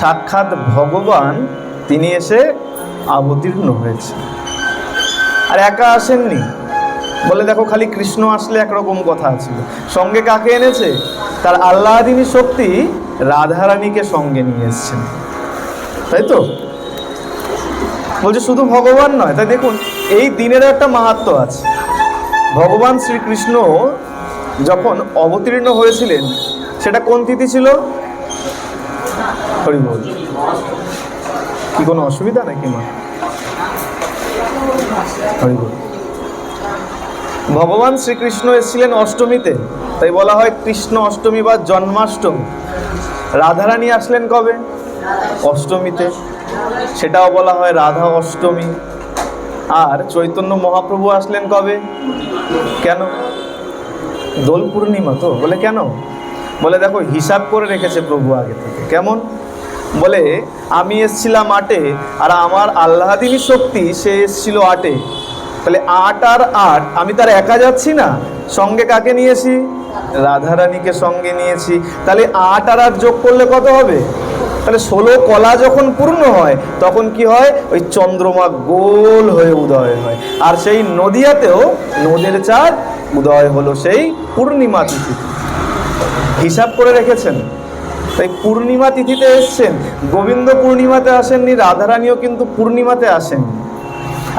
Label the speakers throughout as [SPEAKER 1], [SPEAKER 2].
[SPEAKER 1] সাক্ষাৎ ভগবান তিনি এসে অবতীর্ণ হয়েছে। আর একা আসেননি। বলে দেখো খালি কৃষ্ণ আসলে একরকম কথা ছিল সঙ্গে কাকে এনেছে? তার আল্লাহদিনী শক্তি রাধারানীকে সঙ্গে নিয়ে এসছেন তাই তো? বলছে শুধু ভগবান নয়। তাই দেখুন, এই দিনের একটা মাহাত্ম আছে। ভগবান শ্রীকৃষ্ণ যখন অবতীর্ণ হয়েছিলেন, সেটা কোন তিথি ছিল? হরি বল কি কোনো অসুবিধা নাকি, মা? হরিবল ভগবান শ্রীকৃষ্ণ এসেছিলেন অষ্টমীতে, তাই বলা হয় কৃষ্ণ অষ্টমী বা জন্মাষ্টমী। রাধারানী আসলেন কবে? অষ্টমীতে। সেটাও বলা হয় রাধা অষ্টমী। আর চৈতন্য মহাপ্রভু আসলেন কবে? কেন? দোল পূর্ণিমা তো, বলে কেন? বলে, দেখো, হিসাব করে রেখেছে প্রভু আগে থেকে। কেমন? বলে, আমি এসছিলাম আটে, আর আমার আল্লাহাদিনী শক্তি, সে এসছিল আটে। তাহলে আট আর আট, আমি তার একা যাচ্ছি না? সঙ্গে কাকে নিয়েছি? রাধারানীকে সঙ্গে নিয়েছি। তাহলে আট আর আট যোগ করলে কত হবে? তাহলে ষোলো কলা যখন পূর্ণ হয়, তখন কি হয়? ওই চন্দ্রমা গোল হয়ে উদয় হয়। আর সেই নদিয়াতেও নদের চাঁদ উদয় হলো সেই পূর্ণিমা তিথিতে। হিসাব করে রেখেছেন। তাই পূর্ণিমা তিথিতে এসছেন, গোবিন্দ পূর্ণিমাতে আসেননি, রাধারানীও কিন্তু পূর্ণিমাতে আসেন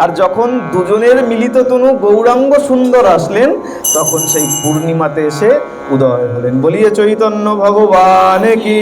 [SPEAKER 1] আর যখন দুজনের মিলিত তনু গৌরাঙ্গ সুন্দর আসলেন, তখন সেই পূর্ণিমাতে এসে উদয় হলেন। বলিয়ে চৈতন্য ভগবান কি?